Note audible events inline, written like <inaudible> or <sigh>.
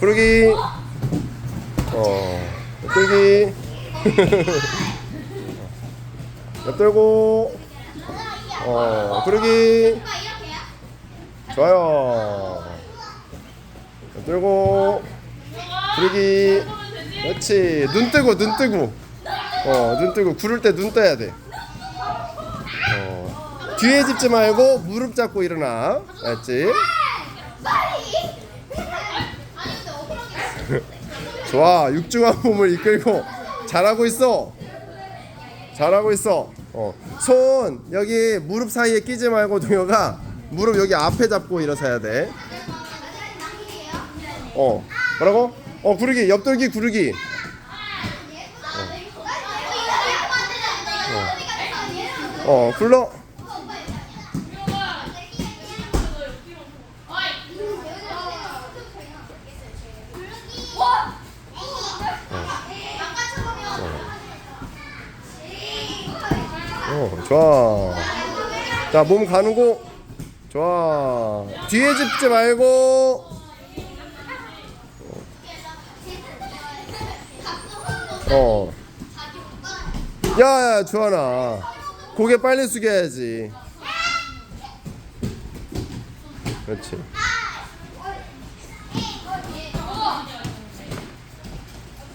구르기. 어, 옆돌기. 옆돌고. <laughs> 어, 구르기. 좋아요. 옆돌고. 구르기. 그렇지. 눈 뜨고, 눈 뜨고. 어, 눈 뜨고. 구를 때 눈 떠야 돼. 어, 뒤에 짚지 말고 무릎 잡고 일어나. 알지? <laughs> 좋아 육중한 몸을 이끌고 잘하고 있어. 잘하고 있어. 어. 손 여기 무릎 사이에 끼지 말고 동혁아 무릎 여기 앞에 잡고 일어서야 돼 어. 뭐라고? 어 구르기 옆돌기 구르기. 어. 굴러 어 좋아. 자 몸 가누고 좋아. 뒤에 짚지 말고. 어. 야 야 주하나 고개 빨리 숙여야지. 그렇지